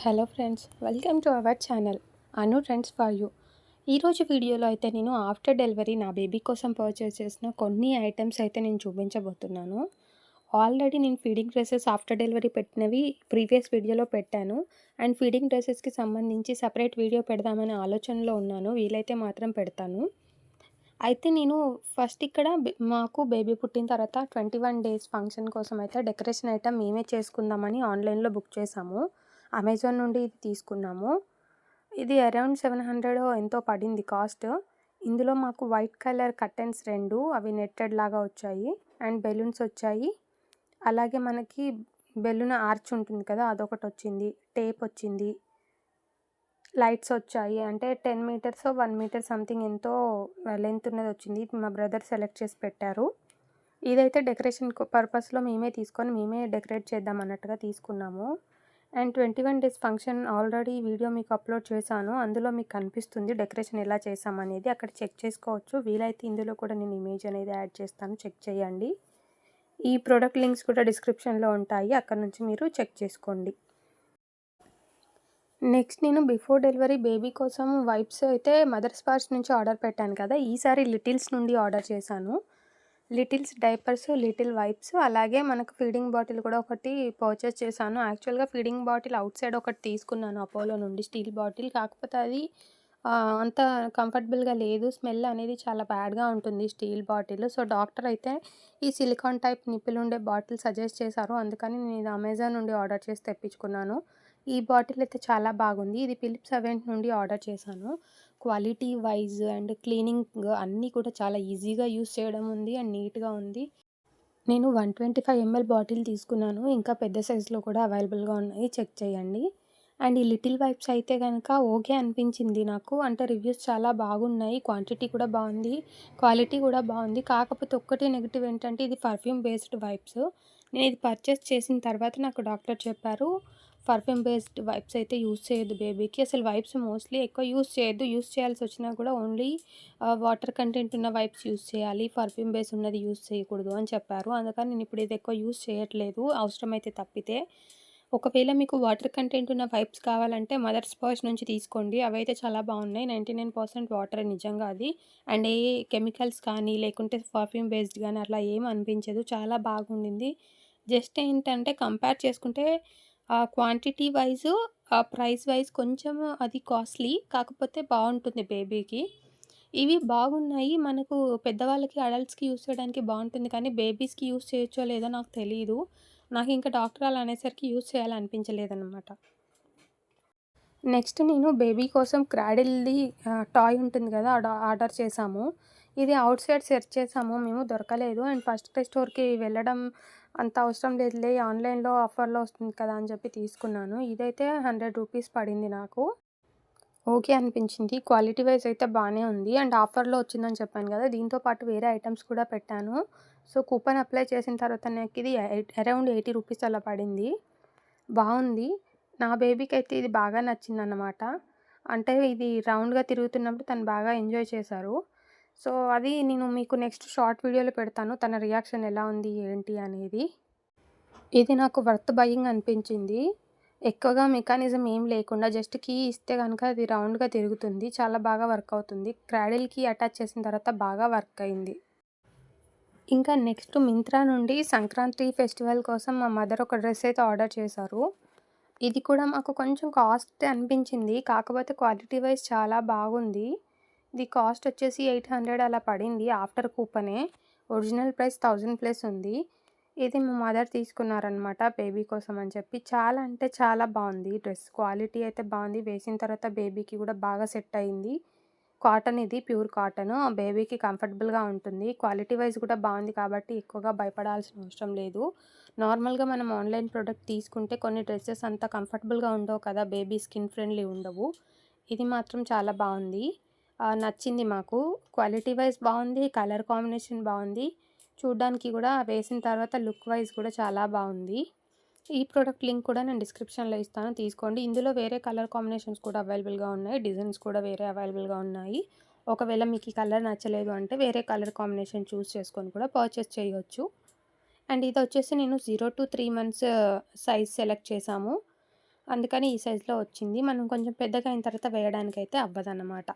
Hello friends welcome to our channel. Anu trends for you. ఈరోజు వీడియోలో అయితే నేను ఆఫ్టర్ డెలివరీ నా బేబీ కోసం పర్చేస్ చేసిన కొన్ని ఐటమ్స్ అయితే నేను చూపించబోతున్నాను. ఆల్రెడీ నేను ఫీడింగ్ డ్రెస్సెస్ ఆఫ్టర్ డెలివరీ పెట్టినవి ప్రీవియస్ వీడియోలో పెట్టాను. అండ్ ఫీడింగ్ డ్రెస్సెస్కి సంబంధించి సపరేట్ వీడియో పెడదామనే ఆలోచనలో ఉన్నాను. వీలైతే మాత్రం పెడతాను. అయితే నేను ఫస్ట్ ఇక్కడ మాకు బేబీ పుట్టిన తర్వాత ట్వంటీ వన్ డేస్ ఫంక్షన్ కోసం అయితే డెకరేషన్ ఐటమ్ మేమే చేసుకుందామని ఆన్లైన్లో బుక్ చేసాము. అమెజాన్ నుండి ఇది తీసుకున్నాము. ఇది అరౌండ్ సెవెన్ హండ్రెడ్ ఎంతో పడింది కాస్ట్. ఇందులో మాకు వైట్ కలర్ కర్టెన్స్ రెండు అవి నెట్టెడ్ లాగా వచ్చాయి అండ్ బెలూన్స్ వచ్చాయి. అలాగే మనకి బెలూన్ ఆర్చ్ ఉంటుంది కదా అదొకటి వచ్చింది టేప్ వచ్చింది లైట్స్ వచ్చాయి. అంటే ten metres one metre something ఎంతో లెంత్ ఉన్నది వచ్చింది. మా బ్రదర్ సెలెక్ట్ చేసి పెట్టారు. ఇదైతే డెకరేషన్ పర్పస్లో మేమే తీసుకొని మేమే డెకరేట్ చేద్దాం అన్నట్టుగా తీసుకున్నాము. And twenty one days function already video మీకు అప్లోడ్ చేశాను. అందులో మీకు కనిపిస్తుంది డెకరేషన్ ఎలా చేసామనేది అక్కడ చెక్ చేసుకోవచ్చు. వీలైతే ఇందులో కూడా నేను ఇమేజ్ అనేది యాడ్ చేస్తాను. చెక్ చేయండి. ఈ ప్రోడక్ట్ లింక్స్ కూడా డిస్క్రిప్షన్లో ఉంటాయి. అక్కడ నుంచి మీరు చెక్ చేసుకోండి. నెక్స్ట్ నేను బిఫోర్ డెలివరీ బేబీ కోసం వైప్స్ అయితే మదర్స్ పార్స్ నుంచి ఆర్డర్ పెట్టాను కదా. ఈసారి లిటిల్స్ నుండి ఆర్డర్ చేశాను. Littles diapers little wipes. అలాగే మనకు ఫీడింగ్ బాటిల్ కూడా ఒకటి పర్చేస్ చేశాను. యాక్చువల్గా ఫీడింగ్ బాటిల్ అవుట్ సైడ్ ఒకటి తీసుకున్నాను అపోలో నుండి స్టీల్ బాటిల్. కాకపోతే అది అంత కంఫర్టబుల్గా లేదు. స్మెల్ అనేది చాలా బ్యాడ్గా ఉంటుంది స్టీల్ బాటిల్. సో డాక్టర్ అయితే ఈ సిలికాన్ టైప్ నిప్పులు ఉండే బాటిల్ సజెస్ట్ చేశారు. అందుకని నేను ఇది అమెజాన్ నుండి ఆర్డర్ చేసి తెప్పించుకున్నాను. ఈ బాటిల్ అయితే చాలా బాగుంది. ఇది ఫిలిప్స్ అవెంట్ నుండి ఆర్డర్ చేశాను. క్వాలిటీ వైజ్ అండ్ క్లీనింగ్ అన్నీ కూడా చాలా ఈజీగా యూస్ చేయడం ఉంది అండ్ నీట్గా ఉంది. నేను one twenty five ML bottle తీసుకున్నాను. ఇంకా పెద్ద సైజులో కూడా అవైలబుల్గా ఉన్నాయి. చెక్ చేయండి. అండ్ ఈ లిటిల్ వైప్స్ అయితే కనుక ఓకే అనిపించింది నాకు. అంటే రివ్యూస్ చాలా బాగున్నాయి. క్వాంటిటీ కూడా బాగుంది. క్వాలిటీ కూడా బాగుంది. కాకపోతే ఒక్కటి నెగిటివ్ ఏంటంటే ఇది పర్ఫ్యూమ్ బేస్డ్ వైప్స్ నేను ఇది పర్చేస్ చేసిన తర్వాత నాకు డాక్టర్ చెప్పారు. పర్ఫ్యూమ్ బేస్డ్ వైప్స్ అయితే యూస్ చేయొద్దు బేబీకి. అసలు వైప్స్ మోస్ట్లీ ఎక్కువ యూస్ చేయొద్దు. యూస్ చేయాల్సి వచ్చినా కూడా ఓన్లీ వాటర్ కంటెంట్ ఉన్న వైప్స్ యూస్ చేయాలి. పర్ఫ్యూమ్ బేస్ ఉన్నది యూస్ చేయకూడదు అని చెప్పారు. అందుకని నేను ఇప్పుడు ఇది ఎక్కువ యూస్ చేయట్లేదు. అవసరమైతే తప్పితే. ఒకవేళ మీకు వాటర్ కంటెంట్ ఉన్న వైప్స్ కావాలంటే మదర్ స్పాష్ నుంచి తీసుకోండి. అవైతే చాలా బాగున్నాయి. నైంటీ నైన్ పర్సెంట్ వాటర్ నిజంగా అది. అండ్ ఏ కెమికల్స్ కానీ లేకుంటే పర్ఫ్యూమ్ బేస్డ్ కానీ అట్లా ఏం అనిపించదు. చాలా బాగుండింది. జస్ట్ ఏంటంటే కంపేర్ చేసుకుంటే క్వాంటిటీ వైజ్ ప్రైస్ వైజ్ కొంచెం అది కాస్ట్లీ కాకపోతే బాగుంటుంది బేబీకి. ఇవి బాగున్నాయి. మనకు పెద్దవాళ్ళకి అడల్ట్స్కి యూస్ చేయడానికి బాగుంటుంది. కానీ బేబీస్కి యూస్ చేయొచ్చో లేదో నాకు తెలియదు నాకు ఇంకా డాక్టర్ అలా అనేసరికి యూస్ చేయాలనిపించలేదన్నమాట. నెక్స్ట్ నేను బేబీ కోసం క్రాడిల్ది టాయ్ ఉంటుంది కదా ఆర్డర్ చేశాము. ఇది అవుట్ సైడ్ సెర్చ్ చేసాము మేము దొరకలేదు. అండ్ ఫస్ట్ స్టోర్కి వెళ్ళడం అంత అవసరం లేదులే ఆన్లైన్లో ఆఫర్లో వస్తుంది కదా అని చెప్పి తీసుకున్నాను. ఇదైతే హండ్రెడ్ రూపీస్ పడింది నాకు. ఓకే అనిపించింది. క్వాలిటీ వైజ్ అయితే బాగానే ఉంది. అండ్ ఆఫర్లో వచ్చిందని చెప్పాను కదా దీంతో పాటు వేరే ఐటమ్స్ కూడా పెట్టాను. సో కూపన్ అప్లై చేసిన తర్వాత నాకు ఇది అరౌండ్ ఎయిటీ రూపీస్ అలా పడింది. బాగుంది. నా బేబీకి అయితే ఇది బాగా నచ్చింది అన్నమాట అంటే ఇది రౌండ్గా తిరుగుతున్నప్పుడు తను బాగా ఎంజాయ్ చేశారు. సో అది నేను మీకు నెక్స్ట్ షార్ట్ వీడియోలో పెడతాను. తన రియాక్షన్ ఎలా ఉంది ఏంటి అనేది. ఇది నాకు వర్త్ బయింగ్ అనిపించింది. ఎక్కువగా మెకానిజం ఏం లేకుండా జస్ట్ కీ ఇస్తే కనుక అది రౌండ్గా తిరుగుతుంది. చాలా బాగా వర్క్ అవుతుంది. క్రాడిల్కి అటాచ్ చేసిన తర్వాత బాగా వర్క్ అయింది. ఇంకా నెక్స్ట్ మింత్రా నుండి సంక్రాంతి ఫెస్టివల్ కోసం మా మదర్ ఒక డ్రెస్ అయితే ఆర్డర్ చేశారు. ఇది కూడా మాకు కొంచెం కాస్ట్ అనిపించింది. కాకపోతే క్వాలిటీ వైజ్ చాలా బాగుంది. ది కాస్ట్ వచ్చేసి ఎయిట్ హండ్రెడ్ అలా పడింది ఆఫ్టర్ కూపనే. ఒరిజినల్ ప్రైస్ థౌజండ్ ప్లస్ ఉంది. ఇది మా మదర్ తీసుకున్నారనమాట బేబీ కోసం అని చెప్పి. చాలా అంటే చాలా బాగుంది. డ్రెస్ క్వాలిటీ అయితే బాగుంది. వేసిన తర్వాత బేబీకి కూడా బాగా సెట్ అయింది. కాటన్ ఇది ప్యూర్ కాటన్. బేబీకి కంఫర్టబుల్గా ఉంటుంది. క్వాలిటీ వైజ్ కూడా బాగుంది కాబట్టి ఎక్కువగా భయపడాల్సిన అవసరం లేదు. నార్మల్గా మనం ఆన్లైన్ ప్రోడక్ట్ తీసుకుంటే కొన్ని డ్రెస్సెస్ అంత కంఫర్టబుల్గా ఉండవు కదా. బేబీ స్కిన్ ఫ్రెండ్లీ ఉండవు. ఇది మాత్రం చాలా బాగుంది. నచ్చింది మాకు. క్వాలిటీ వైజ్ బాగుంది కలర్ కాంబినేషన్ బాగుంది. చూడ్డానికి కూడా వేసిన తర్వాత లుక్ వైజ్ కూడా చాలా బాగుంది. ఈ ప్రోడక్ట్ లింక్ కూడా నేను డిస్క్రిప్షన్లో ఇస్తాను. తీసుకోండి. ఇందులో వేరే కలర్ కాంబినేషన్స్ కూడా అవైలబుల్గా ఉన్నాయి. డిజైన్స్ కూడా వేరే అవైలబుల్గా ఉన్నాయి. ఒకవేళ మీకు ఈ కలర్ నచ్చలేదు అంటే వేరే కలర్ కాంబినేషన్ చూస్ చేసుకొని కూడా పర్చేస్ చేయొచ్చు. అండ్ ఇది వచ్చేసి నేను zero to three months size select చేశాము. అందుకని ఈ సైజులో వచ్చింది. మనం కొంచెం పెద్దగా అయిన తర్వాత వేయడానికైతే అవ్వదన్నమాట.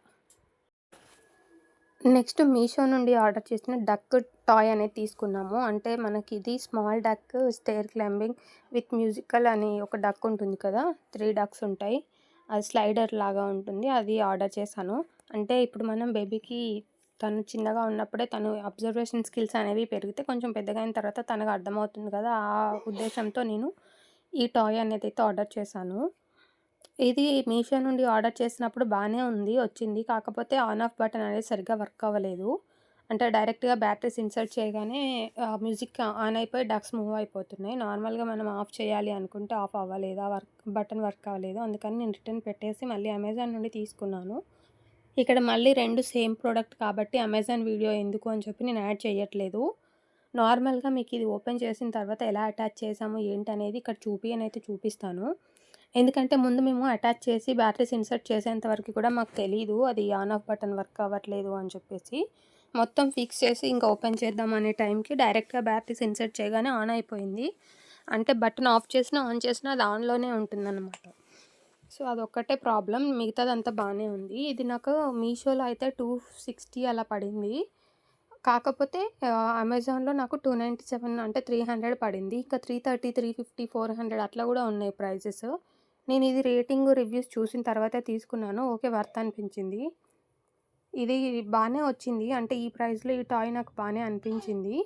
నెక్స్ట్ మీషో నుండి ఆర్డర్ చేసిన డక్ టాయ్ అనేది తీసుకున్నాము. అంటే మనకి ఇది small duck stair climbing with musical అని ఒక డక్ ఉంటుంది కదా త్రీ డక్స్ ఉంటాయి. అది స్లైడర్ లాగా ఉంటుంది అది ఆర్డర్ చేశాను. అంటే ఇప్పుడు మనం బేబీకి తను చిన్నగా ఉన్నప్పుడే తను అబ్జర్వేషన్ స్కిల్స్ అనేవి పెరిగితే కొంచెం పెద్దగా అయిన తర్వాత తనకు అర్థమవుతుంది కదా ఆ ఉద్దేశంతో నేను ఈ టాయ్ అనేది అయితే ఆర్డర్ చేశాను. ఇది మీషో నుండి ఆర్డర్ చేసినప్పుడు బాగానే ఉంది వచ్చింది. కాకపోతే ఆన్ ఆఫ్ బటన్ అనేది సరిగ్గా వర్క్ అవ్వలేదు. అంటే డైరెక్ట్గా బ్యాటరీస్ ఇన్సర్ట్ చేయగానే మ్యూజిక్ ఆన్ అయిపోయి డక్స్ మూవ్ అయిపోతున్నాయి. నార్మల్గా మనం ఆఫ్ చేయాలి అనుకుంటే ఆఫ్ అవ్వలేదు. ఆ వర్క్ బటన్ వర్క్ అవ్వలేదు. అందుకని నేను రిటర్న్ పెట్టేసి మళ్ళీ అమెజాన్ నుండి తీసుకున్నాను. ఇక్కడ మళ్ళీ రెండు సేమ్ ప్రోడక్ట్ కాబట్టి అమెజాన్ వీడియో ఎందుకు అని చెప్పి నేను యాడ్ చేయట్లేదు. నార్మల్గా మీకు ఇది ఓపెన్ చేసిన తర్వాత ఎలా అటాచ్ చేసాము ఏంటి అనేది ఇక్కడ చూపి అని అయితే చూపిస్తాను. ఎందుకంటే ముందు మేము అటాచ్ చేసి బ్యాటరీస్ ఇన్సర్ట్ చేసేంత వరకు కూడా మాకు తెలియదు అది ఆన్ ఆఫ్ బటన్ వర్క్ అవ్వట్లేదు అని చెప్పేసి మొత్తం ఫిక్స్ చేసి ఇంకా ఓపెన్ చేద్దాం అనే టైంకి డైరెక్ట్గా బ్యాటరీస్ ఇన్సర్ట్ చేయగానే ఆన్ అయిపోయింది. అంటే బటన్ ఆఫ్ చేసినా ఆన్ చేసినా అది ఆన్లోనే ఉంటుందన్నమాట. సో అదొక్కటే ప్రాబ్లం. మిగతాదంతా బాగానే ఉంది. ఇది నాకు మీషోలో అయితే టూ సిక్స్టీ అలా పడింది. కాకపోతే అమెజాన్లో నాకు టూ నైంటీ సెవెన్ అంటే త్రీ హండ్రెడ్ పడింది. ఇంకా three thirty three fifty four hundred అట్లా కూడా ఉన్నాయి ప్రైజెస్. నేను ఇది రేటింగ్ రివ్యూస్ చూసిన తర్వాత తీసుకున్నాను. ఓకే వర్త్ అనిపించింది. ఇది బాగానే వచ్చింది. అంటే ఈ ప్రైస్లో ఈ టాయ్ నాకు బాగానే అనిపించింది.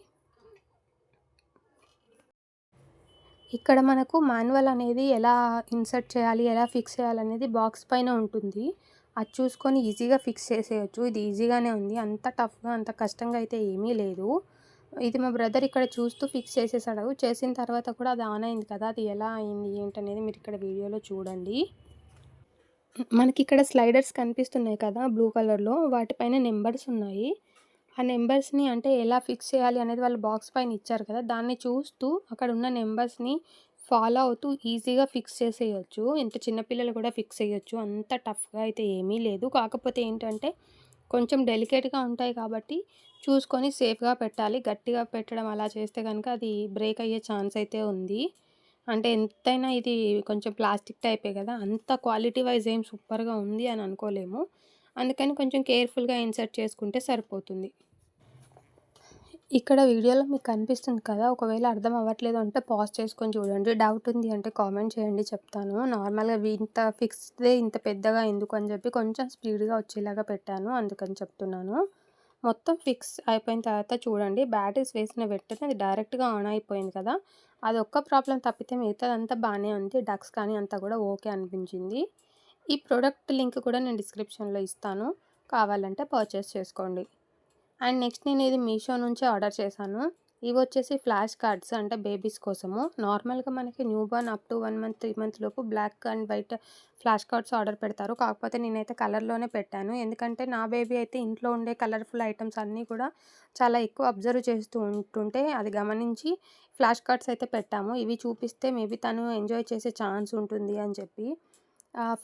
ఇక్కడ మనకు మాన్యువల్ అనేది ఎలా ఇన్సర్ట్ చేయాలి ఎలా ఫిక్స్ చేయాలి అనేది బాక్స్ పైన ఉంటుంది. అది చూసుకొని ఈజీగా ఫిక్స్ చేసేయచ్చు. ఇది ఈజీగానే ఉంది. అంత టఫ్గా అంత కష్టంగా అయితే ఏమీ లేదు. ఇది మా బ్రదర్ ఇక్కడ చూస్తూ ఫిక్స్ చేసేసాడు. చేసిన తర్వాత కూడా అది ఆన్ అయింది కదా అది ఎలా అయింది ఏంటనేది మీరు ఇక్కడ వీడియోలో చూడండి. మనకి ఇక్కడ స్లైడర్స్ కనిపిస్తున్నాయి కదా బ్లూ కలర్లో వాటిపైన నెంబర్స్ ఉన్నాయి. ఆ నెంబర్స్ని అంటే ఎలా ఫిక్స్ చేయాలి అనేది వాళ్ళు బాక్స్ పైన ఇచ్చారు కదా దాన్ని చూస్తూ అక్కడ ఉన్న నెంబర్స్ని ఫాలో అవుతూ ఈజీగా ఫిక్స్ చేసేయచ్చు. ఎంత చిన్నపిల్లలు కూడా ఫిక్స్ చేయొచ్చు. అంత టఫ్గా అయితే ఏమీ లేదు. కాకపోతే ఏంటంటే కొంచెం డెలికేట్గా ఉంటాయి కాబట్టి చూసుకొని సేఫ్గా పెట్టాలి. గట్టిగా పెట్టడం అలా చేస్తే కనుక అది బ్రేక్ అయ్యే ఛాన్స్ అయితే ఉంది. అంటే ఎంతైనా ఇది కొంచెం ప్లాస్టిక్ టైపే కదా! అంత క్వాలిటీ వైజ్ ఏం సూపర్గా ఉంది అని అనుకోలేము. అందుకని కొంచెం కేర్ఫుల్గా ఇన్సర్ట్ చేసుకుంటే సరిపోతుంది. ఇక్కడ వీడియోలో మీకు కనిపిస్తుంది కదా! ఒకవేళ అర్థం అవ్వట్లేదు అంటే పాజ్ చేసుకొని చూడండి. డౌట్ ఉంది అంటే కామెంట్ చేయండి చెప్తాను. నార్మల్గా ఇంత ఫిక్స్దే ఇంత పెద్దగా ఎందుకు అని చెప్పి కొంచెం స్పీడ్గా వచ్చేలాగా పెట్టాను. అందుకని చెప్తున్నాను. మొత్తం ఫిక్స్ అయిపోయిన తర్వాత చూడండి బ్యాటరీస్ వేసిన వెంటనే అది డైరెక్ట్గా ఆన్ అయిపోయింది కదా. అది ఒక్క ప్రాబ్లం తప్పితే మిగతాదంతా బాగానే ఉంది. డక్స్ కానీ అంతా కూడా ఓకే అనిపించింది. ఈ ప్రోడక్ట్ లింక్ కూడా నేను డిస్క్రిప్షన్లో ఇస్తాను. కావాలంటే పర్చేస్ చేసుకోండి. అండ్ నెక్స్ట్ నేను ఇది మీషో నుంచి ఆర్డర్ చేశాను. ఇవి వచ్చేసి ఫ్లాష్ కార్డ్స్ అంటే బేబీస్ కోసము. నార్మల్గా మనకి new born up to one month three month లోపు black and white flash cards order పెడతారు. కాకపోతే నేనైతే కలర్లోనే పెట్టాను. ఎందుకంటే నా బేబీ అయితే ఇంట్లో ఉండే కలర్ఫుల్ ఐటమ్స్ అన్నీ కూడా చాలా ఎక్కువ అబ్జర్వ్ చేస్తూ ఉంటుంటే అది గమనించి ఫ్లాష్ కార్డ్స్ అయితే పెట్టాము. ఇవి చూపిస్తే మేబీ తను ఎంజాయ్ చేసే ఛాన్స్ ఉంటుంది అని చెప్పి.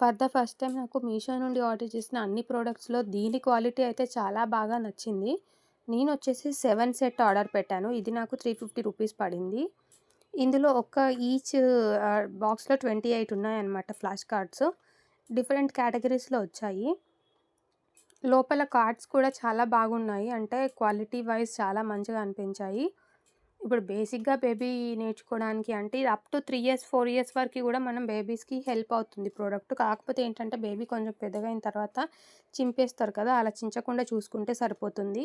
ఫర్ ద ఫస్ట్ టైం నాకు మీషో నుండి ఆర్డర్ చేసిన అన్ని ప్రోడక్ట్స్లో దీని క్వాలిటీ అయితే చాలా బాగా నచ్చింది. నేను వచ్చేసి సెవెన్ సెట్ ఆర్డర్ పెట్టాను. ఇది నాకు త్రీ ఫిఫ్టీ రూపీస్ పడింది. ఇందులో ఒక్క ఈచ్ బాక్స్లో ట్వంటీ ఎయిట్ ఉన్నాయన్నమాట ఫ్లాష్ కార్డ్స్. డిఫరెంట్ కేటగిరీస్లో వచ్చాయి. లోపల కార్డ్స్ కూడా చాలా బాగున్నాయి. అంటే క్వాలిటీ వైజ్ చాలా మంచిగా అనిపించాయి. ఇప్పుడు బేసిక్గా బేబీ నేర్చుకోవడానికి అంటే ఇది up to three years four years వరకు కూడా మనం బేబీస్కి హెల్ప్ అవుతుంది ప్రోడక్ట్. కాకపోతే ఏంటంటే బేబీ కొంచెం పెద్దగా అయిన తర్వాత చింపేస్తారు కదా అలా చించకుండా చూసుకుంటే సరిపోతుంది.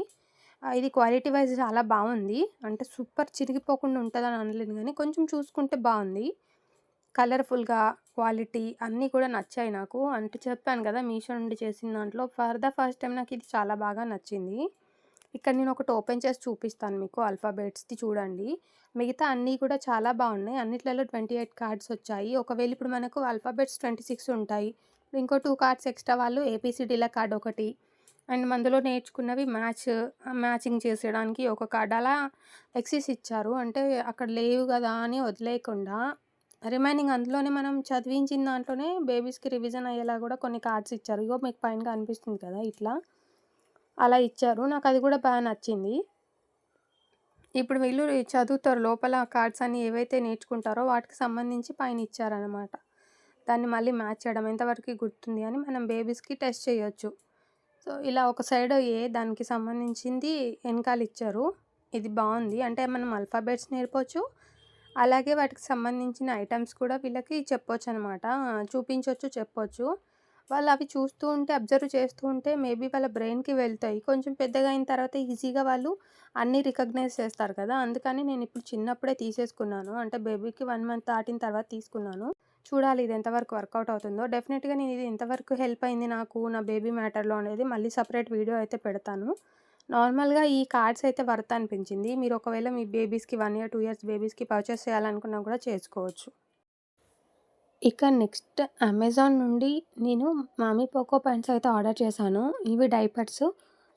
ఇది క్వాలిటీ వైజ్ చాలా బాగుంది. అంటే సూపర్ చిరిగిపోకుండా ఉంటుందని అనలేదు కానీ కొంచెం చూసుకుంటే బాగుంది. కలర్ఫుల్గా క్వాలిటీ అన్నీ కూడా నచ్చాయి నాకు. అంటే చెప్పాను కదా మీషో నుండి చేసిన దాంట్లో. ఫర్ ద ఫస్ట్ టైం నాకు ఇది చాలా బాగా నచ్చింది. ఇక్కడ నేను ఒకటి ఓపెన్ చేసి చూపిస్తాను మీకు ఆల్ఫాబెట్స్ది చూడండి. మిగతా అన్నీ కూడా చాలా బాగున్నాయి. అన్నిట్లలో ట్వంటీ ఎయిట్ కార్డ్స్ వచ్చాయి. ఒకవేళ ఇప్పుడు మనకు అల్ఫాబెట్స్ ట్వంటీ సిక్స్ ఉంటాయి. ఇంకో టూ కార్డ్స్ ఎక్స్ట్రా వాళ్ళు ఏపీసీడీల కార్డ్ ఒకటి అండ్ మందులో నేర్చుకున్నవి మ్యాచ్ మ్యాచింగ్ చేసేయడానికి ఒక కార్డ్ అలా ఎక్సెస్ ఇచ్చారు. అంటే అక్కడ లేవు కదా అని వదిలేయకుండా రిమైనింగ్ అందులోనే మనం చదివించిన దాంట్లోనే బేబీస్కి రివిజన్ అయ్యేలా కూడా కొన్ని కార్డ్స్ ఇచ్చారు. ఇగో మీకు పైన కనిపిస్తుంది కదా ఇట్లా. అలా ఇచ్చారు. నాకు అది కూడా బాగా నచ్చింది. ఇప్పుడు వీళ్ళు చదువుతారు. లోపల కార్డ్స్ అన్ని ఏవైతే నేర్చుకుంటారో వాటికి సంబంధించి పైన ఇచ్చారనమాట దాన్ని మళ్ళీ మ్యాచ్ చేయడం ఎంతవరకు గుర్తుంది అని మనం బేబీస్‌కి టెస్ట్ చేయొచ్చు. సో, ఇలా ఒక సైడ్ ఏ దానికి సంబంధించింది వెనకాల ఇచ్చారు. ఇది బాగుంది అంటే మనం అల్ఫాబెట్స్ నేర్పొచ్చు. అలాగే వాటికి సంబంధించిన ఐటమ్స్ కూడా వీళ్ళకి చెప్పొచ్చనమాట. చూపించవచ్చు చెప్పొచ్చు. వాళ్ళు అవి చూస్తూ ఉంటే, అబ్జర్వ్ చేస్తూ ఉంటే మేబీ వాళ్ళ బ్రెయిన్‌కి వెళ్తాయి. కొంచెం పెద్దగా అయిన తర్వాత ఈజీగా వాళ్ళు అన్నీ రికగ్నైజ్ చేస్తారు కదా! అందుకని నేను ఇప్పుడు చిన్నప్పుడే తీసేసుకున్నాను. అంటే బేబీకి వన్ మంత్ దాటిన తర్వాత తీసుకున్నాను. చూడాలి ఇది ఎంతవరకు వర్కౌట్ అవుతుందో. డెఫినెట్గా నేను ఇది ఎంతవరకు హెల్ప్ అయింది నాకు నా బేబీ మ్యాటర్‌లో అనేది మళ్ళీ సపరేట్ వీడియో అయితే పెడతాను. నార్మల్‌గా ఈ కార్డ్స్ అయితే వర్త్ అనిపించింది. మీరు ఒకవేళ మీ బేబీస్‌కి వన్ ఇయర్, టూ ఇయర్స్ బేబీస్‌కి పర్చేస్ చేయాలనుకున్నా కూడా చేసుకోవచ్చు. ఇక నెక్స్ట్ అమెజాన్ నుండి నేను మామీ పోకో ప్యాంట్స్ అయితే ఆర్డర్ చేశాను. ఇవి డైపర్స్.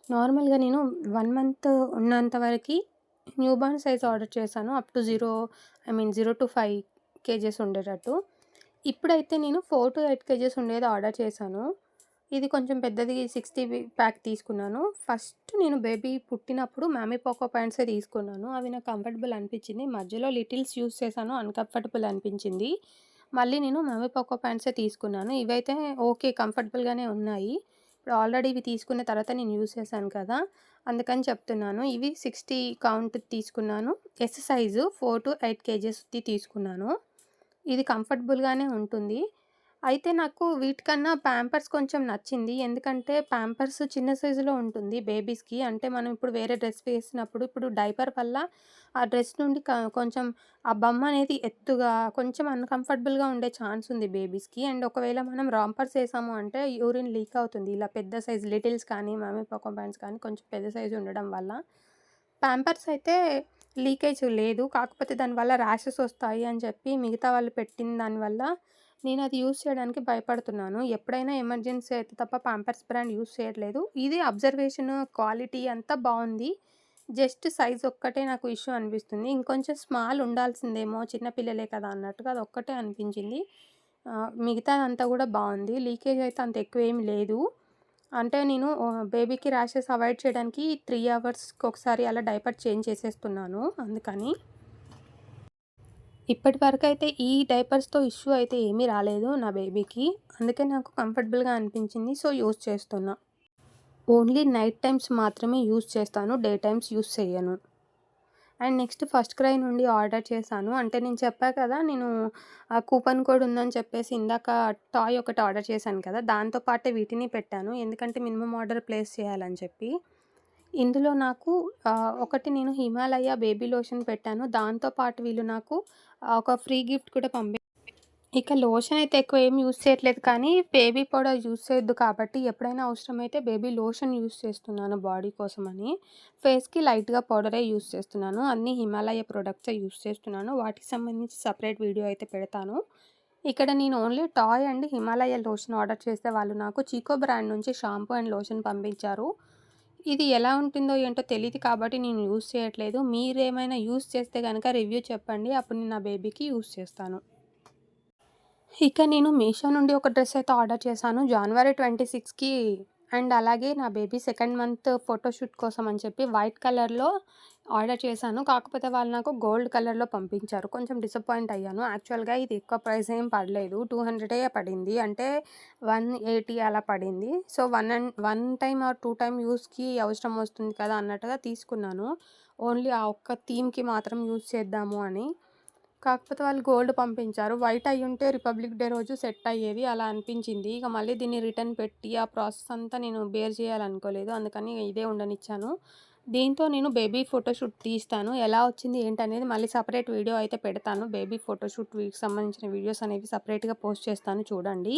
నార్మల్‌గా నేను వన్ మంత్ ఉన్నంత వరకి న్యూబార్న్ సైజ్ ఆర్డర్ చేశాను. Up to zero I mean 0-5 kgs ఉండేటట్టు. ఇప్పుడైతే నేను 4-8 కేజెస్ ఉండేది ఆర్డర్ చేశాను. ఇది కొంచెం పెద్దది 60 ప్యాక్ తీసుకున్నాను. ఫస్ట్ నేను బేబీ పుట్టినప్పుడు మ్యామీ పోకో ప్యాంట్సే తీసుకున్నాను. అవి నాకు కంఫర్టబుల్ అనిపించింది. మధ్యలో లిటిల్స్ యూజ్ చేశాను. అన్‌కంఫర్టబుల్ అనిపించింది. మళ్ళీ నేను మ్యామీ పోకో ప్యాంట్సే తీసుకున్నాను. ఇవైతే ఓకే. కంఫర్టబుల్‌గానే ఉన్నాయి. ఇప్పుడు ఆల్రెడీ ఇవి తీసుకున్న తర్వాత నేను యూస్ చేశాను కదా! అందుకని చెప్తున్నాను. ఇవి 60 కౌంట్ తీసుకున్నాను. ఎస్ సైజు 4-8 కేజెస్‌ది తీసుకున్నాను. ఇది కంఫర్టబుల్‌గానే ఉంటుంది. అయితే నాకు వీటికన్నా ప్యాంపర్స్ కొంచెం నచ్చింది. ఎందుకంటే ప్యాంపర్స్ చిన్న సైజులో ఉంటుంది బేబీస్‌కి. అంటే మనం ఇప్పుడు వేరే డ్రెస్ వేసినప్పుడు ఇప్పుడు డైపర్ వల్ల ఆ డ్రెస్ నుండి కొంచెం ఆ బొమ్మ అనేది ఎత్తుగా కొంచెం అన్‌కంఫర్టబుల్‌గా ఉండే ఛాన్స్ ఉంది బేబీస్‌కి. అండ్ ఒకవేళ మనం రాంపర్స్ వేసాము అంటే యూరిన్ లీక్ అవుతుంది. ఇలా పెద్ద సైజ్ లిటిల్స్ కానీ, మమ్మీ పోకో ప్యాంట్స్ కానీ కొంచెం పెద్ద సైజు ఉండడం వల్ల. ప్యాంపర్స్ అయితే లీకేజ్ లేదు. కాకపోతే దానివల్ల ర్యాషెస్ వస్తాయి అని చెప్పి మిగతా వాళ్ళు పెట్టిన దానివల్ల నేను అది యూజ్ చేయడానికి భయపడుతున్నాను. ఎప్పుడైనా ఎమర్జెన్సీ అయితే తప్ప పాంపర్స్ బ్రాండ్ యూజ్ చేయట్లేదు. ఇది అబ్జర్వేషన్ క్వాలిటీ అంతా బాగుంది జస్ట్ సైజ్ ఒక్కటే నాకు ఇష్యూ అనిపిస్తుంది. ఇంకొంచెం స్మాల్ ఉండాల్సిందేమో చిన్నపిల్లలే కదా అన్నట్టుగా అది ఒక్కటే అనిపించింది. మిగతాదంతా కూడా బాగుంది లీకేజ్ అయితే అంత ఎక్కువ ఏమి లేదు. అంటే నేను బేబీకి ర్యాషెస్ అవాయిడ్ చేయడానికి త్రీ అవర్స్‌కి ఒకసారి అలా డైపర్ చేంజ్ చేసేస్తున్నాను అందుకని. ఇప్పటి అయితే ఈ డైపర్స్‌తో ఇష్యూ అయితే ఏమీ రాలేదు నా బేబీకి. అందుకే నాకు కంఫర్టబుల్‌గా అనిపించింది. సో, యూజ్ చేస్తున్నా. ఓన్లీ నైట్ టైమ్స్ మాత్రమే యూజ్ చేస్తాను. డే టైమ్స్ యూస్ చేయను అండ్ నెక్స్ట్ ఫస్ట్ క్రై నుండి ఆర్డర్ చేశాను. అంటే నేను చెప్పా కదా! నేను ఆ కూపన్ కోడ్ ఉందని చెప్పేసి ఇందాక టాయ్ ఒకటి ఆర్డర్ చేశాను కదా! దాంతో పాటే వీటిని పెట్టాను. ఎందుకంటే మినిమమ్ ఆర్డర్ ప్లేస్ చేయాలని చెప్పి. ఇందులో నాకు ఒకటి నేను హిమాలయ బేబీ లోషన్ పెట్టాను. దాంతో పాటు వీళ్ళు నాకు ఒక ఫ్రీ గిఫ్ట్ కూడా పంపి ఇక లోషన్ అయితే ఎక్కువ ఏం యూజ్ చేయట్లేదు కానీ బేబీ పౌడర్ యూజ్ చేయొద్దు కాబట్టి ఎప్పుడైనా అవసరమైతే బేబీ లోషన్ యూజ్ చేస్తున్నాను బాడీ కోసమని. ఫేస్‌కి లైట్‌గా పౌడరే యూస్ చేస్తున్నాను. అన్ని హిమాలయ ప్రొడక్ట్సే యూజ్ చేస్తున్నాను. వాటికి సంబంధించి సపరేట్ వీడియో అయితే పెడతాను. ఇక్కడ నేను only toy and Himalaya lotion order చేస్తే వాళ్ళు నాకు చీకో బ్రాండ్ నుంచి షాంపూ అండ్ లోషన్ పంపించారు. ఇది ఎలా ఉంటుందో ఏంటో తెలియదు కాబట్టి నేను యూస్ చేయట్లేదు. మీరేమైనా యూస్ చేస్తే కనుక రివ్యూ చెప్పండి. అప్పుడు నేను నా బేబీకి యూజ్ చేస్తాను. ఇక నేను మీషో నుండి ఒక డ్రెస్ అయితే ఆర్డర్ చేశాను. జనవరి 26కి అండ్ అలాగే నా బేబీ సెకండ్ మంత్ ఫోటోషూట్ కోసం అని చెప్పి వైట్ కలర్‌లో ఆర్డర్ చేశాను. కాకపోతే వాళ్ళు నాకు గోల్డ్ కలర్‌లో పంపించారు. కొంచెం డిసప్పాయింట్ అయ్యాను. యాక్చువల్‌గా ఇది ఎక్కువ ప్రైస్ ఏం పడలేదు. 200 పడింది. అంటే 180 అలా పడింది. So, one and one time or two time యూస్కి అవసరం వస్తుంది కదా! అన్నట్టుగా తీసుకున్నాను. ఓన్లీ ఆ ఒక్క థీమ్‌కి మాత్రం యూజ్ చేద్దాము అని. కాకపోతే వాళ్ళు గోల్డ్ పంపించారు. వైట్ అయ్యుంటే రిపబ్లిక్ డే రోజు సెట్ అయ్యేది. అలా అనిపించింది. ఇక మళ్ళీ దీన్ని రిటర్న్ పెట్టి ఆ ప్రాసెస్ అంతా నేను బేర్ చేయాలనుకోలేదు. అందుకని ఇదే ఉండనిచ్చాను. దీంతో నేను బేబీ ఫోటోషూట్ తీస్తాను. ఎలా వచ్చింది ఏంటనేది మళ్ళీ సపరేట్ వీడియో అయితే పెడతాను. బేబీ ఫోటోషూట్ వీటికి సంబంధించిన వీడియోస్ అనేవి సపరేట్గా పోస్ట్ చేస్తాను చూడండి.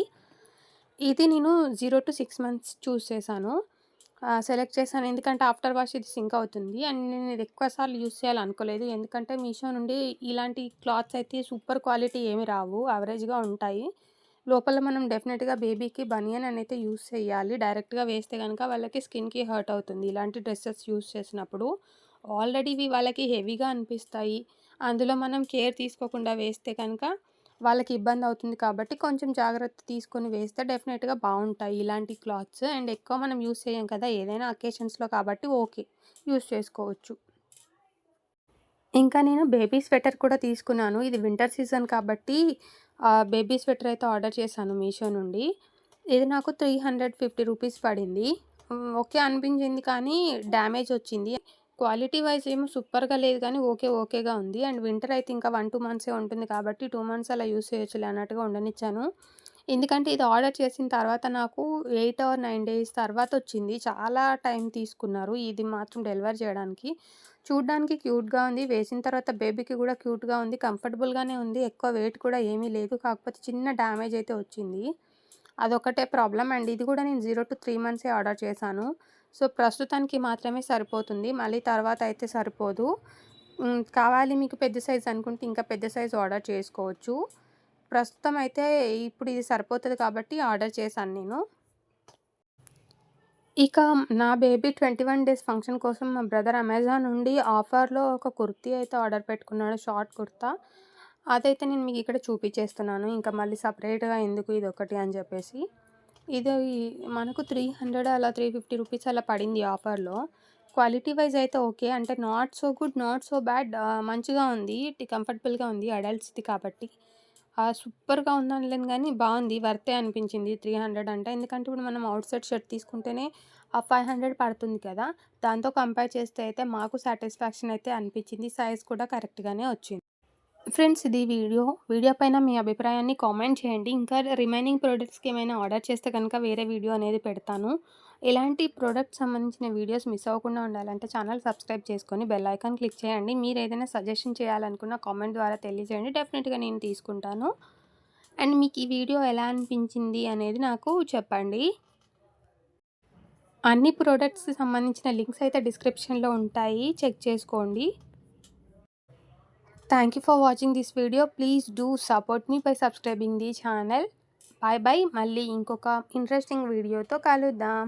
ఇది నేను 0-6 మంత్స్ చూస్ చేశాను. సెలెక్ట్ చేశాను. ఎందుకంటే ఆఫ్టర్ వాష్ ఇది సింక్ అవుతుంది. అండ్ నేను ఇది ఎక్కువ సార్లు యూస్ చేయాలనుకోలేదు. ఎందుకంటే మీషో నుండి ఇలాంటి క్లాత్స్ అయితే సూపర్ క్వాలిటీ ఏమి రావు. యావరేజ్‌గా ఉంటాయి. లోపల మనం డెఫినెట్గా బేబీకి బనియన్ అని అయితే యూస్ చేయాలి. డైరెక్ట్‌గా వేస్తే కనుక వాళ్ళకి స్కిన్‌కి హర్ట్ అవుతుంది. ఇలాంటి డ్రెస్సెస్ యూజ్ చేసినప్పుడు. ఆల్రెడీ ఇవి వాళ్ళకి హెవీగా అనిపిస్తాయి. అందులో మనం కేర్ తీసుకోకుండా వేస్తే కనుక వాళ్ళకి ఇబ్బంది అవుతుంది కాబట్టి కొంచెం జాగ్రత్త తీసుకొని వేస్తే డెఫినెట్గా బాగుంటాయి ఇలాంటి క్లాత్స్. అండ్ ఎక్కువ మనం యూజ్ చేయం కదా! ఏదైనా అకేషన్స్‌లో కాబట్టి ఓకే. యూస్ చేసుకోవచ్చు. ఇంకా నేను బేబీ స్వెటర్ కూడా తీసుకున్నాను. ఇది వింటర్ సీజన్ కాబట్టి బేబీ స్వెటర్ అయితే ఆర్డర్ చేశాను మీషో నుండి ఇది నాకు త్రీ హండ్రెడ్ ఫిఫ్టీ రూపీస్ పడింది ఓకే అనిపించింది కానీ డ్యామేజ్ వచ్చింది క్వాలిటీ వైజ్ ఏమో సూపర్గా లేదు కానీ ఓకే ఓకేగా ఉంది. అండ్ వింటర్ అయితే ఇంకా వన్ టూ మంత్సే ఉంటుంది కాబట్టి టూ మంత్స్ అలా యూస్ చేయొచ్చులే అన్నట్టుగా ఉండనిచ్చాను. ఎందుకంటే ఇది ఆర్డర్ చేసిన తర్వాత నాకు ఎయిట్ ఆర్ నైన్ డేస్ తర్వాత వచ్చింది. చాలా టైం తీసుకున్నారు ఇది మాత్రం డెలివర్ చేయడానికి. చూడ్డానికి క్యూట్గా ఉంది. వేసిన తర్వాత బేబీకి కూడా క్యూట్గా ఉంది. కంఫర్టబుల్గానే ఉంది. ఎక్కువ వెయిట్ కూడా ఏమీ లేదు. కాకపోతే చిన్న డ్యామేజ్ అయితే వచ్చింది. అదొకటే ప్రాబ్లం అండ్ ఇది కూడా నేను జీరో టు త్రీ మంత్సే ఆర్డర్ చేశాను. సో ప్రస్తుతానికి మాత్రమే సరిపోతుంది. మళ్ళీ తర్వాత అయితే సరిపోదు. కావాలి మీకు పెద్ద సైజ్ అనుకుంటే ఇంకా పెద్ద సైజ్ ఆర్డర్ చేసుకోవచ్చు. ప్రస్తుతం అయితే ఇప్పుడు ఇది సరిపోతుంది కాబట్టి ఆర్డర్ చేశాను నేను. ఇక నా baby twenty one days function కోసం మా బ్రదర్ అమెజాన్ నుండి ఆఫర్లో ఒక కుర్తీ అయితే ఆర్డర్ పెట్టుకున్నాడు షార్ట్ కుర్తా. అదైతే నేను మీకు ఇక్కడ చూపించేస్తున్నాను. ఇంకా మళ్ళీ సపరేట్గా ఎందుకు ఇది ఒకటి అని చెప్పేసి. ఇది మనకు త్రీ హండ్రెడ్ అలా త్రీ ఫిఫ్టీ రూపీస్ అలా పడింది ఆఫర్లో క్వాలిటీ వైజ్ అయితే ఓకే అంటే not so good not so bad మంచిగా ఉంది. కంఫర్టబుల్గా ఉంది అడల్ట్స్ది కాబట్టి. సూపర్గా ఉందనలేను కానీ బాగుంది. వర్తే అనిపించింది త్రీ హండ్రెడ్ అంటే. ఎందుకంటే ఇప్పుడు మనం అవుట్ సైడ్ షర్ట్ తీసుకుంటేనే ఆ ఫైవ్ హండ్రెడ్ పడుతుంది కదా. దాంతో కంపేర్ చేస్తే అయితే మాకు సాటిస్ఫాక్షన్ అయితే అనిపించింది. సైజ్ కూడా కరెక్ట్గానే వచ్చింది. ఫ్రెండ్స్ ఇది వీడియో. వీడియో పైన మీ అభిప్రాయాన్ని కామెంట్ చేయండి. ఇంకా రిమైనింగ్ ప్రోడక్ట్స్కి ఏమైనా ఆర్డర్ చేస్తే కనుక వేరే వీడియో అనేది పెడతాను. ఇలాంటి ప్రోడక్ట్ సంబంధించిన వీడియోస్ మిస్ అవ్వకుండా ఉండాలంటే ఛానల్ సబ్స్క్రైబ్ చేసుకొని బెల్ ఐకాన్ క్లిక్ చేయండి. మీరు ఏదైనా సజెషన్ చేయాలనుకున్న కామెంట్ ద్వారా తెలియజేయండి. డెఫినెట్గా నేను తీసుకుంటాను. అండ్ మీకు ఈ వీడియో ఎలా అనిపించింది అనేది నాకు చెప్పండి. అన్ని ప్రోడక్ట్స్కి సంబంధించిన లింక్స్ అయితే డిస్క్రిప్షన్లో ఉంటాయి. చెక్ చేసుకోండి. Thank you for watching this video please do support me by subscribing the channel bye bye మళ్ళీ ఇంకొక ఇంట్రెస్టింగ్ వీడియోతో కలుద్దాం.